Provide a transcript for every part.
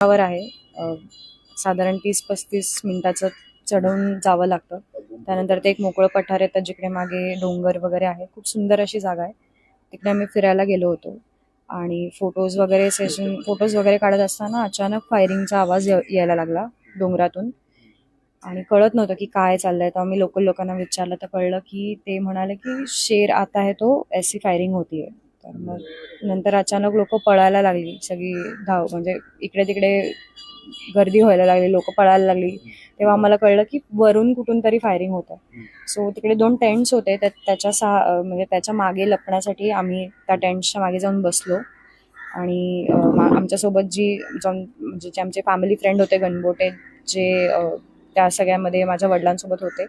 वर आहे. साधारण तीस पस्तीस मिनिटाचं चढवून जावं लागतं. त्यानंतर ते एक मोकळं पठार येतं जिकडे मागे डोंगर वगैरे आहे. खूप सुंदर अशी जागा आहे. तिकडे आम्ही फिरायला गेलो होतो. आणि फोटोज वगैरे सेशन फोटोज वगैरे काढत असताना अचानक फायरिंगचा आवाज यायला लागला डोंगरातून. आणि कळत नव्हतं की काय चाललंय. तर आम्ही लोकल लोकांना विचारलं. तर कळलं की ते म्हणाले की शेर आता आहे तो एसी फायरिंग होतीये. तर मग नंतर अचानक लोक पळायला लागली. सगळी धाव म्हणजे इकडे तिकडे गर्दी व्हायला लागली लोक पळायला लागली. तेव्हा आम्हाला कळलं की वरून कुठून तरी फायरिंग होतं सो तिकडे दोन टेंट्स होते. त्या- त्याच्या सहा म्हणजे त्याच्यामागे लपण्यासाठी आम्ही त्या टेंट्सच्या मागे जाऊन बसलो. आणि आमच्यासोबत जी जाऊन म्हणजे जे आमचे फॅमिली फ्रेंड होते गणबोटे जे त्या सगळ्यामध्ये माझ्या वडिलांसोबत होते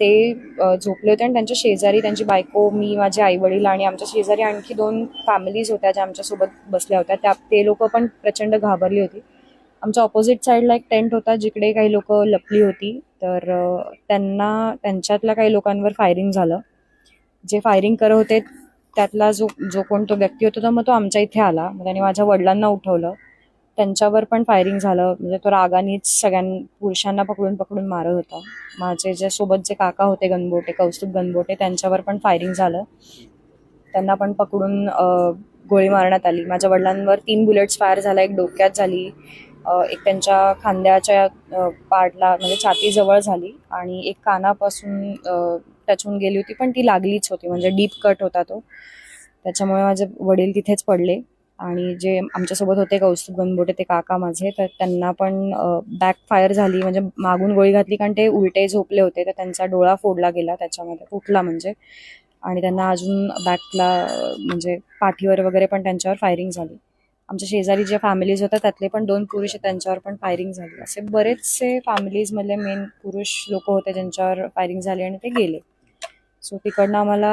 ते झोपले होते आणि त्यांच्या शेजारी त्यांची बायको मी माझे आई वडील आणि आमच्या शेजारी आणखी दोन फॅमिलीज होत्या ज्या आमच्यासोबत बसल्या होत्या. त्या ते लोक पण प्रचंड घाबरली होती. आमच्या ऑपोजिट साईडला एक टेंट होता जिकडे काही लोक लपली होती. तर त्यांना त्यांच्यातल्या काही लोकांवर फायरिंग झालं. जे फायरिंग करत होते त्यातला जो जो कोण तो व्यक्ती होता मग तो आमच्या इथे आला. मग त्याने माझ्या वडिलांना उठवलं. त्यांच्यावर पण फायरिंग झालं. म्हणजे तो रागानेच सगळ्यां पुरुषांना पकडून पकडून मारत होता. माझे जे सोबत जे काका होते गणबोटे कौस्तुभ गणबोटे त्यांच्यावर पण फायरिंग झालं. त्यांना पण पकडून गोळी मारण्यात आली. माझ्या वडिलांवर तीन बुलेट्स फायर झाला. एक डोक्यात झाली. एक त्यांच्या खांद्याच्या पार्टला म्हणजे छातीजवळ झाली. आणि एक कानापासून टचून गेली होती पण ती लागलीच होती. म्हणजे डीप कट होता तो. त्याच्यामुळे माझे वडील तिथेच पडले. आणि जे आमच्यासोबत होते कौस्तुभ गणबोटे ते काका माझे तर त्यांना पण बॅक फायर झाली. म्हणजे मागून गोळी घातली कारण ते उलटे झोपले होते तर त्यांचा डोळा फोडला गेला त्याच्यामध्ये फुटला म्हणजे. आणि त्यांना अजून बॅकला म्हणजे पाठीवर वगैरे पण त्यांच्यावर फायरिंग झाली. आमच्या शेजारी जे फॅमिलीज होत्या त्यातले पण दोन पुरुष आहेत, त्यांच्यावर पण फायरिंग झाली. असे बरेचसे फॅमिलीजमधले मेन पुरुष लोक होते ज्यांच्यावर फायरिंग झाली आणि ते गेले. सो तिकडनं आम्हाला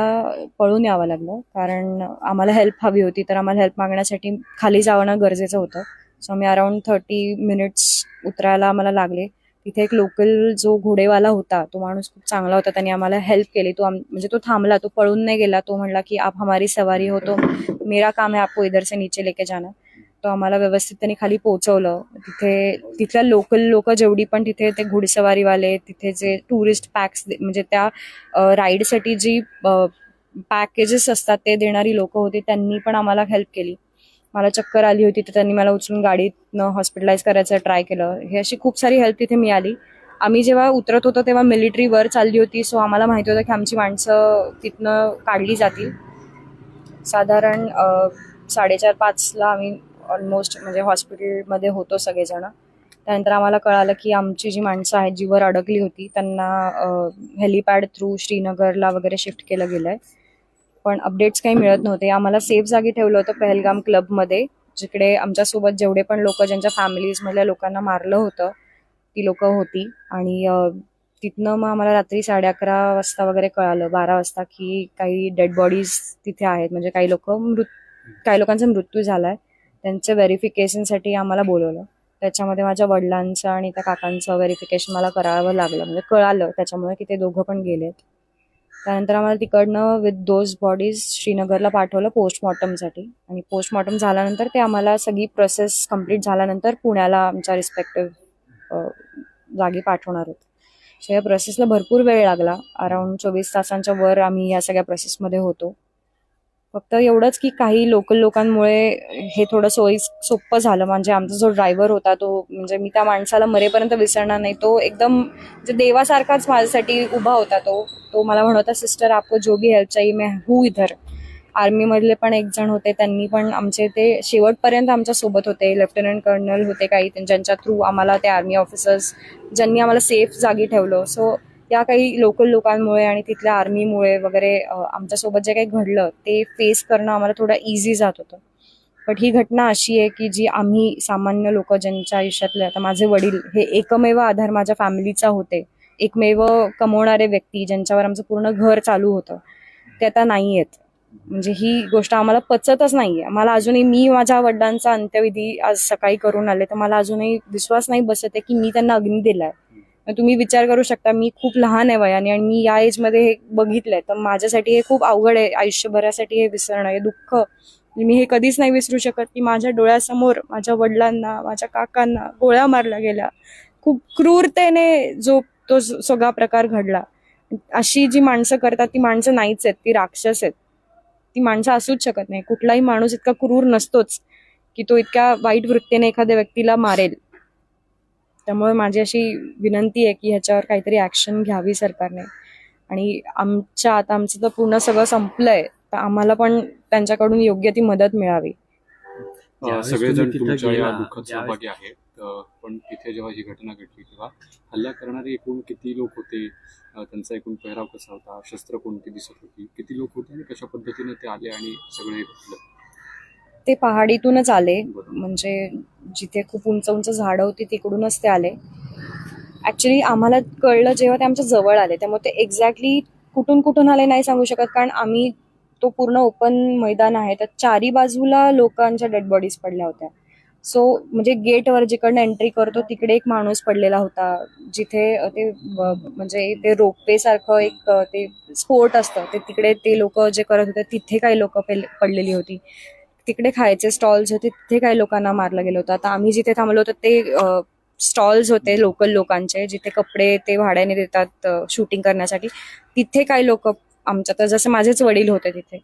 पळून यावं लागलं. कारण आम्हाला हेल्प हवी होती तर आम्हाला हेल्प मागण्यासाठी खाली जावणं गरजेचं होतं. सो आम्ही अराउंड थर्टी मिनिट्स उतरायला आम्हाला लागले. तिथे एक लोकल जो घोडेवाला होता तो माणूस खूप चांगला होता. त्याने आम्हाला हेल्प केली. तो म्हणजे तो थांबला तो पळून नाही गेला. तो म्हणला की आप हमारी सवारी हो तो. मेरा काम है आपको इधर से नीचे लेके जाना. तो आम्हाला व्यवस्थित त्यांनी खाली पोहोचवलं. तिथे तिथल्या लोकल लोक जेवढी पण तिथे ते घुडसवारीवाले तिथे जे टुरिस्ट पॅक्स म्हणजे त्या राईडसाठी जी पॅकेजेस असतात ते देणारी लोक होती त्यांनी पण आम्हाला हेल्प केली. मला चक्कर आली होती तर त्यांनी मला उचलून गाडीतनं हॉस्पिटलाइज करायचं ट्राय केलं. हे अशी खूप सारी हेल्प तिथे मिळाली. आम्ही जेव्हा उतरत होतो तेव्हा मिलिटरी वर चालली होती सो आम्हाला माहिती होतं की आमची माणसं तिथनं काढली जातील. साधारण साडेचार पाचला आम्ही ऑलमोस्ट म्हणजे हॉस्पिटलमध्ये होतो सगळेजण. त्यानंतर आम्हाला कळालं की आमची जी माणसं आहेत जीवर अडकली होती त्यांना हेलिपॅड थ्रू श्रीनगरला वगैरे शिफ्ट केलं गेलं आहे पण अपडेट्स काही मिळत नव्हते. आम्हाला सेफ जागी ठेवलं होतं पहलगाम क्लबमध्ये जिकडे आमच्यासोबत जेवढे पण लोक ज्यांच्या फॅमिलीजमधल्या लोकांना मारलं होतं ती लोक होती. आणि तिथनं मग आम्हाला रात्री साडे अकरा वाजता वगैरे कळालं बारा वाजता की काही डेड बॉडीज तिथे आहेत. म्हणजे काही लोक मृत काही लोकांचा मृत्यू झाला आहे त्यांचं व्हेरिफिकेशनसाठी आम्हाला बोलवलं. त्याच्यामध्ये माझ्या वडिलांचं आणि त्या काकांचं व्हेरिफिकेशन मला करावं लागलं. म्हणजे कळालं त्याच्यामुळे की ते दोघं पण गेलेत. त्यानंतर आम्हाला तिकडनं विथ दोज बॉडीज श्रीनगरला पाठवलं पोस्टमॉर्टमसाठी आणि पोस्टमॉर्टम झाल्यानंतर ते आम्हाला सगळी प्रोसेस कंप्लीट झाल्यानंतर पुण्याला आमच्या रिस्पेक्टिव्ह जागी पाठवणार होते. सो या प्रोसेसला भरपूर वेळ लागला. अराऊंड चोवीस तासांच्या वर आम्ही या सगळ्या प्रोसेसमध्ये होतो. फक्त एवढंच की काही लोकल लोकांमुळे हे थोडं सोयी सोपं झालं. म्हणजे आमचा जो ड्रायव्हर होता तो म्हणजे मी त्या माणसाला मरेपर्यंत विसरणार नाही. तो एकदम म्हणजे देवासारखाच माझ्यासाठी उभा होता तो. तो मला म्हणत होता सिस्टर आपको जो भी हेल्प चाहिए मैं हू इधर. आर्मीमधले पण एक जण होते त्यांनी पण आमचे ते शेवटपर्यंत आमच्यासोबत होते. लेफ्टनंट कर्नल होते काही ज्यांच्या थ्रू आम्हाला ते आर्मी ऑफिसर्स ज्यांनी आम्हाला सेफ जागी ठेवलं. सो या काही लोकल लोकांमुळे आणि तिथल्या आर्मीमुळे वगैरे आमच्यासोबत जे काही घडलं ते फेस करणं आम्हाला थोडं इझी जात होतं. बट ही घटना अशी आहे की जी आम्ही सामान्य लोक ज्यांच्या आयुष्यातले आता माझे वडील हे एकमेव आधार माझ्या फॅमिलीचा होते. एकमेव कमवणारे व्यक्ती ज्यांच्यावर आमचं पूर्ण घर चालू होतं ते आता नाही आहेत. म्हणजे ही गोष्ट आम्हाला पचतच नाहीये. मला अजूनही मी माझ्या वडिलांचा अंत्यविधी आज सकाळी करून आले तर मला अजूनही विश्वास नाही बसत आहे की मी त्यांना अग्नी दिलाय. तुम्ही विचार करू शकता मी खूप लहान आहे वयाने आणि मी या एजमध्ये हे बघितलंय. तर माझ्यासाठी हे खूप अवघड आहे आयुष्यभरासाठी हे विसरणं हे दुःख. मी हे कधीच नाही विसरू शकत की माझ्या डोळ्यासमोर माझ्या वडिलांना माझ्या काकांना गोळ्या मारल्या गेल्या. खूप क्रूरतेने जो तो सगळा प्रकार घडला. अशी जी माणसं करतात ती माणसं नाहीच आहेत ती राक्षस आहेत. ती माणसं असूच शकत नाही. कुठलाही माणूस इतका क्रूर नसतोच की तो इतक्या वाईट वृत्तीने एखाद्या व्यक्तीला मारेल. त्यामुळे माझी अशी विनंती आहे की ह्याच्यावर काहीतरी ऍक्शन घ्यावी सरकारने. आणि आमच्या आता आमचं तर पूर्ण सगळं संपलंय तर आम्हाला पण त्यांच्याकडून योग्य ती मदत मिळावी. सगळेजण तुमच्या या दुःखात सहभागी आहेत. पण तिथे जेव्हा ही घटना घडली तेव्हा हल्ला करणारे एकूण किती लोक होते? त्यांचा एकूण पेहराव कसा होता? शस्त्र कोणती दिसत होती? किती लोक होते आणि कशा पद्धतीने ते आले आणि सगळं हे घडलं ते पहाडीतूनच आले. म्हणजे जिथे खूप उंच उंच झाडं होती तिकडूनच ते आले. ॲक्च्युली आम्हाला कळलं जेव्हा ते आमच्या जवळ आले. त्यामुळे ते एक्झॅक्टली कुठून कुठून आले नाही सांगू शकत. कारण आम्ही तो पूर्ण ओपन मैदान आहे. तर चारी बाजूला लोकांच्या डेड बॉडीज पडल्या होत्या. सो म्हणजे गेटवर जिकडनं एंट्री करतो तिकडे एक माणूस पडलेला होता. जिथे ते म्हणजे ते रोपवे सारखं एक ते स्पोर्ट असतं. ते तिकडे ते लोक जे करत होते तिथे काही लोक पडलेली होती. तिकडे खायचे स्टॉल्स होते तिथे काही लोकांना मारलं गेलं होतं. आता आम्ही जिथे थांबलो होतो ते स्टॉल्स होते लोकल लोकांचे जिथे कपडे ते भाड्याने देतात शूटिंग करण्यासाठी. तिथे काही लोक आमच्या तर जसे माझेच वडील होते तिथे.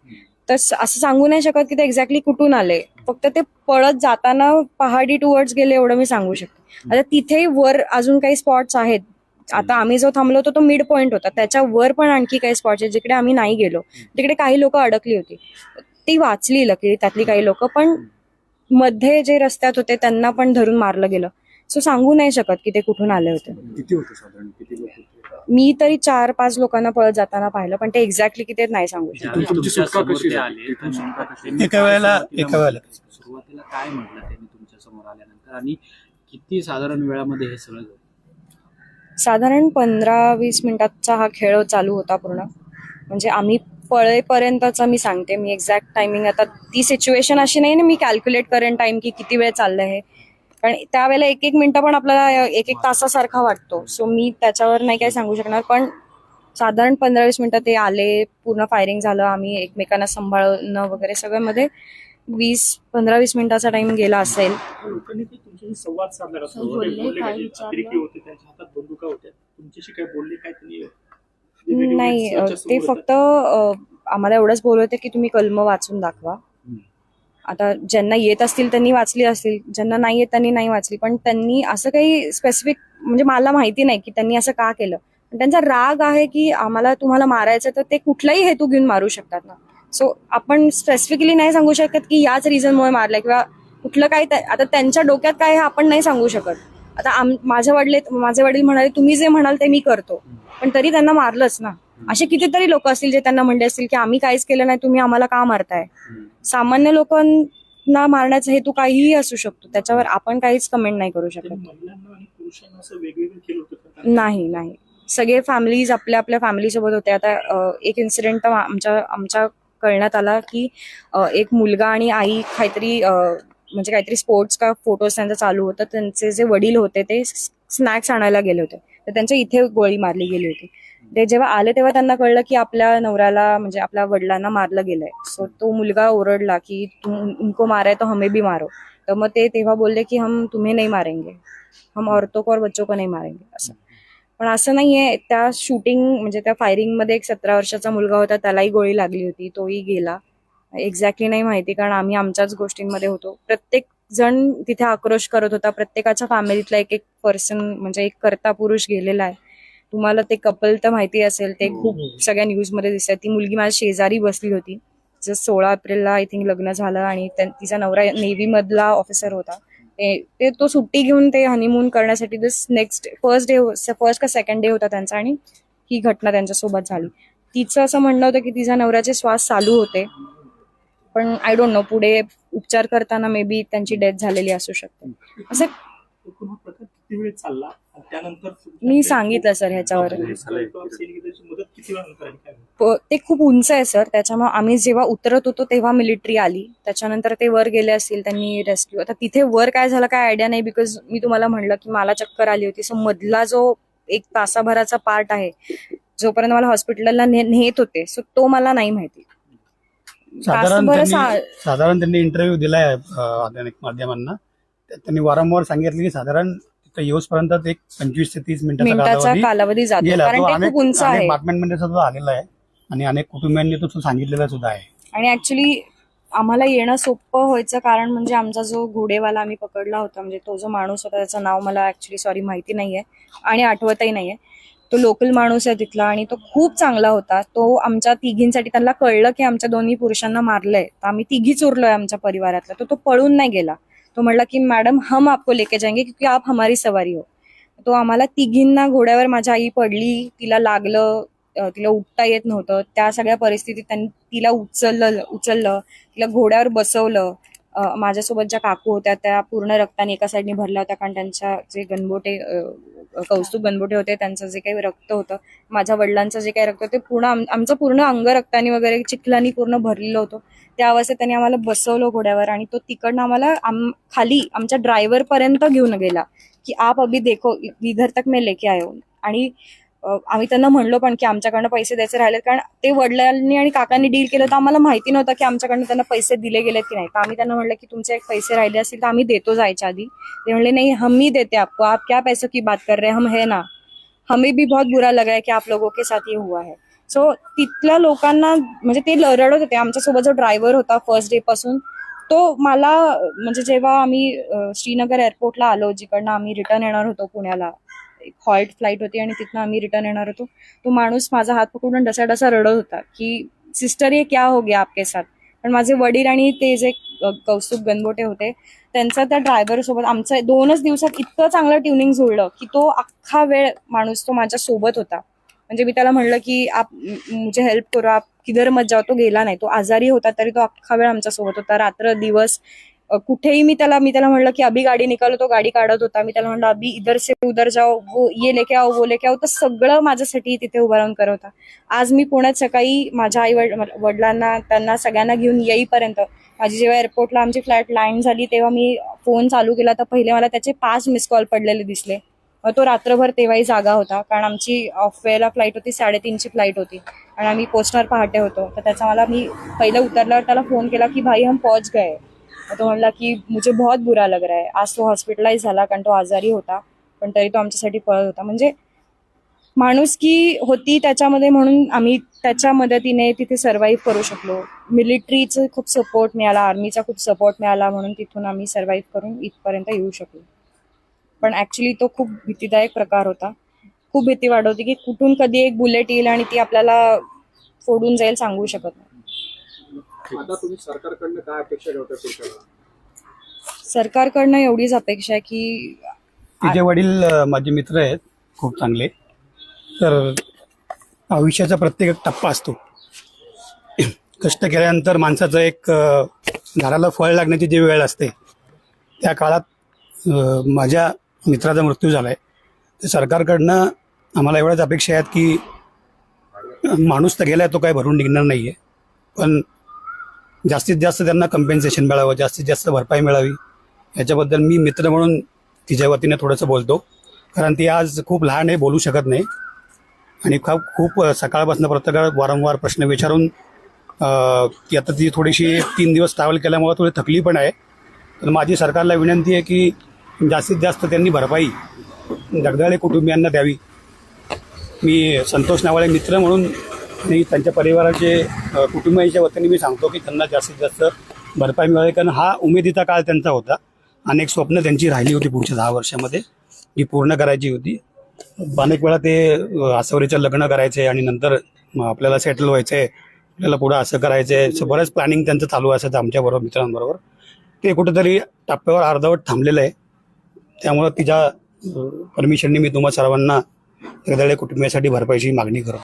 तर असं सांगू नाही शकत की ते एक्झॅक्टली कुठून आले. फक्त ते पळत जाताना पहाडी टुवर्ड्स गेले एवढं मी सांगू शकते. आता तिथे वर अजून काही स्पॉट्स आहेत. आता आम्ही जो थांबलो होतो तो मिड पॉईंट होता. त्याच्या वर पण आणखी काही स्पॉट्स आहेत जिकडे आम्ही नाही गेलो. तिकडे काही लोक अडकली होती. ती वाचली लकी त्यातली काही लोक पण मध्ये जे रस्त्यात होते त्यांना पण धरून मारलं गेलं. सो सांगू नाही शकत की ते कुठून आले होते. किती होते साधारण? किती लोक होते? मी तरी चार पाच लोकांना पळत जाताना पाहिलं पण ते एक्झॅक्टली किती आहेत नाही सांगू शकत. ज्यावेळेस तुमची तुमच्या सुटका समोर कशी ते झाली? आले, तर सुटका कशी- एका वेळेला- सुरुवातीला एका वेळेला. म्हटलं- सुरुवातीला काय म्हटलं त्यांनी तुमच्यासमोर आल्यानंतर? आणि किती साधारण वेळामध्ये हे सगळं झालं? साधारण पंधरा वीस मिनिटाचा हा खेळ चालू होता पूर्ण. म्हणजे आम्ही पळेपर्यंतचा मी सांगते. मी एक्झॅक्ट टायमिंग आता ती सिच्युएशन अशी नाही ना मी कॅल्क्युलेट करेन टाइम की किती वेळ चाललंय हे. कारण त्यावेळेला एक एक मिनिटं पण आपल्याला एक एक तासासारखा वाटतो. सो मी त्याच्यावर नाही काय सांगू शकणार. पण साधारण पंधरा वीस मिनिटं ते आले पूर्ण फायरिंग झालं आम्ही एकमेकांना सांभाळणं वगैरे सगळ्यामध्ये वीस पंधरा वीस मिनिटाचा टाइम गेला असेल. संवाद नाही अ, ते फक्त अ, आम्हाला एवढंच बोलत होते की तुम्ही कलम वाचून दाखवा. आता ज्यांना येत असतील त्यांनी वाचली असतील ज्यांना नाही येत त्यांनी नाही वाचली. पण त्यांनी असं काही स्पेसिफिक म्हणजे मला माहिती नाही की त्यांनी असं का केलं. पण त्यांचा राग आहे की आम्हाला तुम्हाला मारायचं तर ते कुठलाही हेतू घेऊन मारू शकतात ना. सो आपण स्पेसिफिकली नाही सांगू शकत की याच रिझनमुळे मारलंय किंवा कुठलं काय त्या- आता त्यांच्या डोक्यात काय हे आपण नाही सांगू शकत. आता आम माझे वडील माझे वडील म्हणाले तुम्ही जे म्हणाल ते मी करतो. पण तरी त्यांना मारलंच ना. असे कितीतरी लोक असतील जे त्यांना म्हणले असतील की आम्ही काहीच केलं नाही तुम्ही आम्हाला का मारताय? सामान्य लोकांना मारण्याचा हेतू काहीही असू शकतो. त्याच्यावर आपण काहीच कमेंट नाही करू शकत? नाही नाही. सगळे फॅमिलीज आपल्या आपल्या फॅमिली सोबत होते. आता एक इन्सिडेंट आमच्या आमच्या कळण्यात आला की एक मुलगा आणि आई काहीतरी म्हणजे काहीतरी स्पोर्ट्स का फोटोज त्यांचा चालू होतं त्यांचे जे वडील होते ते स्नॅक्स आणायला गेले होते. तर त्यांच्या इथे गोळी मारली गेली होती. ते जेव्हा आले तेव्हा त्यांना कळलं की आपल्या नवऱ्याला म्हणजे आपल्या वडिलांना मारलं गेलंय. सो तो मुलगा ओरडला की तुम उनको मारा तो हमें भी मारो. तर मग ते तेव्हा बोलले की हम तुम्ही नाही मारेंगे. हम औरतों को और बच्चों को नाही मारेंगे. असं. पण असं नाहीये. त्या शूटिंग म्हणजे त्या फायरिंगमध्ये एक सतरा वर्षाचा मुलगा होता त्यालाही गोळी लागली होती. तोही गेला. एक्झॅक्टली नाही माहिती कारण आम्ही आमच्याच गोष्टींमध्ये होतो. प्रत्येक जण तिथे आक्रोश करत होता. प्रत्येकाच्या फॅमिलीतला एक एक पर्सन म्हणजे एक करता पुरुष गेलेला आहे. तुम्हाला ते कपल तर माहिती असेल ते खूप सगळ्या न्यूजमध्ये दिसतात. ती मुलगी माझ्या शेजारी बसली होती. तिचं सोळा एप्रिलला आय थिंक लग्न झालं आणि तिचा नवरा नेव्ही मधला ऑफिसर होता. ते ते तो सुट्टी घेऊन ते हनीमून करण्यासाठी this next first day first का सेकंड डे होता त्यांचा आणि ही घटना त्यांच्यासोबत झाली. तिचं असं म्हणणं होतं की तिच्या नवऱ्याचे श्वास चालू होते. पण आय डोंट नो पुढे उपचार करताना मे बी त्यांची डेथ झालेली असू शकते. असं मी सांगितलं सर ह्याच्यावर. ते खूप उंच आहे सर त्याच्यामुळे आम्ही जेव्हा उतरत होतो तेव्हा मिलिटरी आली. त्याच्यानंतर ते वर गेले असतील त्यांनी रेस्क्यू आता तिथे वर काय झालं काय आयडिया नाही बिकॉज मी तुम्हाला म्हणलं की मला चक्कर आली होती. सो मधला जो एक तासाभराचा पार्ट आहे जोपर्यंत मला हॉस्पिटलला नेत होते सो तो मला नाही माहिती. साधारण त्यांनी साधारण त्यांनी इंटरव्ह्यू दिलाय अं, अनेक माध्यमांना. त्यात त्यांनी वारंवार सांगितलं की साधारण येऊसपर्यंत एक पंचवीस ते तीस मिनिटाचा कालावधी गेला. कारण तो अनेक सुद्धा आलेला आहे आणि अनेक कुटुंबियांनी तो सांगितलेला सुद्धा आहे. आणि ऍक्च्युली आम्हाला येणं सोपं व्हायचं कारण म्हणजे आमचा जो घोडेवाला आम्ही पकडला होता म्हणजे तो जो माणूस होता त्याचं नाव मला ऍक्च्युली सॉरी माहिती नाहीये आणि आठवतही नाहीये. तो लोकल माणूस आहे तिथला आणि तो खूप चांगला होता. तो आमच्या तिघींसाठी त्यांना कळलं की आमच्या दोन्ही पुरुषांना मारलंय. तर आम्ही तिघीच उरलोय आमच्या परिवारातला. तर तो पळून नाही गेला. तो म्हणला की मॅडम हम आपको लेके जाएंगे क्योंकि आप हमारी सवारी हो. तो आम्हाला तिघींना घोड्यावर माझी आई पडली. तिला लागलं तिला उठता येत नव्हतं. त्या सगळ्या परिस्थितीत त्यांनी तिला उचललं उचललं. तिला घोड्यावर बसवलं. माझ्यासोबत ज्या काकू होत्या त्या पूर्ण रक्ताने एका साईडने भरल्या होत्या कारण त्यांच्या जे गणबोटे कौस्तुभ गणबोटे होते त्यांचं जे काही रक्त होतं माझ्या वडिलांचं जे काही रक्त होतं ते पूर्ण आमचं पूर्ण अंग रक्ताने वगैरे चिखलानी पूर्ण भरलेलं होतं. त्या अवस्थेत त्यांनी आम्हाला बसवलं घोड्यावर आणि तो तिकडनं आम्हाला आम- खाली आमच्या ड्रायव्हरपर्यंत घेऊन गेला की आप अभी देखो इधर तक मी लेके आयो आणि आम्ही त्यांना म्हणलो पण की आमच्याकडनं पैसे द्यायचे राहिले कारण ते वडिलांनी आणि काकांनी डील केलं तर आम्हाला माहिती नव्हतं की आमच्याकडनं त्यांना पैसे दिले गेले की नाही. तर आम्ही त्यांना म्हणलं की तुमचे एक पैसे राहिले असतील तर आम्ही देतो जायच्या आधी. ते म्हणले नाही हम ही देते आपको. आप क्या पैसों की बात कर रहे हम है ना. हमें भी बहुत बुरा लगा है की आप लोगों के साथ ये हुआ है. सो तिथल्या लोकांना म्हणजे ते लरडत रडत होते. आमच्यासोबत जो ड्रायव्हर होता फर्स्ट डे पासून तो मला म्हणजे जेव्हा आम्ही श्रीनगर एअरपोर्टला आलो जिकडनं आम्ही रिटर्न येणार होतो पुण्याला एक हॉल्ट फ्लाईट होती आणि तिथनं आम्ही रिटर्न येणार होतो. तो माणूस माझा हात पकडून डसा डसा रडत होता की सिस्टर ये क्या हो गया आपके साथ? पण माझे वडील आणि ते जे कौस्तुभ गणबोटे होते त्यांचा त्या ड्रायव्हर सोबत आमचं दोनच दिवसात इतकं चांगलं ट्युनिंग जुळलं की तो अख्खा वेळ माणूस तो माझ्या सोबत होता. म्हणजे मी त्याला म्हणलं की आप मुझे हेल्प करू आप किधर मत जाओ? तो गेला नाही. तो आजारी होता तरी तो अख्खा वेळ आमच्यासोबत होता. रात्र दिवस कुठेही मी त्याला मी त्याला म्हणलं की अभि गाडी निकालो तो गाडी काढत होता. मी त्याला म्हणलं अभि इधर से उधर जाओ वो ये लेके आओ वो लेके आओ. तर सगळं माझ्यासाठी तिथे उभा राहून करत होता आज मी पुण्यात सकाळी माझ्या आई वडिलांना त्यांना सगळ्यांना घेऊन येईपर्यंत माझी जेव्हा एअरपोर्टला आमची फ्लाईट लँड झाली तेव्हा मी फोन चालू केला तर पहिले मला त्याचे पाच मिस कॉल पडलेले दिसले. मग तो रात्रभर तेव्हाही जागा होता कारण आमची ऑफ वेला फ्लाईट होती साडेतीनची फ्लाईट होती. आणि आम्ही पोस्टवर पहाटे होतो. तर त्याचा मला मी पहिलं उतरल्यावर त्याला फोन केला की भाई हम पहुंच गए. तो म्हणला की मुझे बहुत बुरा लग रहा है. आज तो हॉस्पिटलाइज झाला कारण तो आजारी होता. पण तरी तो आमच्यासाठी पळत होता. म्हणजे माणूस की होती त्याच्यामध्ये म्हणून आम्ही त्याच्या मदतीने तिथे सर्व्हाइव्ह करू शकलो. मिलिटरीचं खूप सपोर्ट मिळाला आर्मीचा खूप सपोर्ट मिळाला म्हणून तिथून आम्ही सर्व्हाइव्ह करून इथपर्यंत येऊ शकलो. पण ऍक्च्युली तो खूप भीतीदायक प्रकार होता. खूप भीती वाढवती की कुठून कधी एक बुलेट येईल आणि ती आपल्याला फोडून जाईल सांगू शकत नाही. आता तुम्ही सरकारकडनं काय अपेक्षा ठेवता? सरकारकडनं एवढीच अपेक्षा आहे की तिचे वडील अ, माझे मित्र आहेत खूप चांगले. तर आयुष्याचा प्रत्येक एक टप्पा असतो. कष्ट केल्यानंतर माणसाचं एक अ, झाडाला फळ लागण्याची जी वेळ असते त्या काळात अ, माझ्या मित्राचा मृत्यू झाला आहे तर सरकारकडनं आम्हाला एवढ्याच अपेक्षा आहेत की माणूस तर गेलाय तो काय भरून निघणार नाही आहे पण जास्तीत जास्त त्यांना कम्पेन्सेशन मिळावं जास्तीत जास्त भरपाई मिळावी. याच्याबद्दल मी मित्र म्हणून तिच्या वतीने थोडंसं बोलतो. कारण ती आज खूप लहान आहे बोलू शकत नाही. आणि खूप खूप सकाळपासून प्रत्येकाला वारंवार प्रश्न विचारून ती की आता ती थोडीशी तीन दिवस ट्रॅव्हल केल्यामुळे थोडी थकली पण आहे. तर माझी सरकारला विनंती आहे की जास्तीत जास्त त्यांनी भरपाई दगदाळे कुटुंबियांना द्यावी. मी संतोष नावाळे मित्र म्हणून आणि त्यांच्या परिवाराचे कुटुंबियांच्या वतीने मी सांगतो की त्यांना जास्तीत जास्त भरपाई मिळाली कारण हा उमेदीचा काळ त्यांचा होता अनेक स्वप्न त्यांची राहिली होती पुढच्या दहा वर्षामध्ये ही पूर्ण करायची होती. अनेक वेळा ते आसवरीचं लग्न करायचे आणि नंतर आपल्याला सेटल व्हायचं आहे आपल्याला पुढं असं करायचं आहे बरंच प्लॅनिंग त्यांचं चालू असायचं आमच्याबरोबर मित्रांबरोबर. ते कुठेतरी टप्प्यावर अर्धवट थांबलेलं आहे. त्यामुळं तिच्या परमिशनने मी तुम्हा सर्वांना कुटुंबियासाठी भरपाईची मागणी करतो.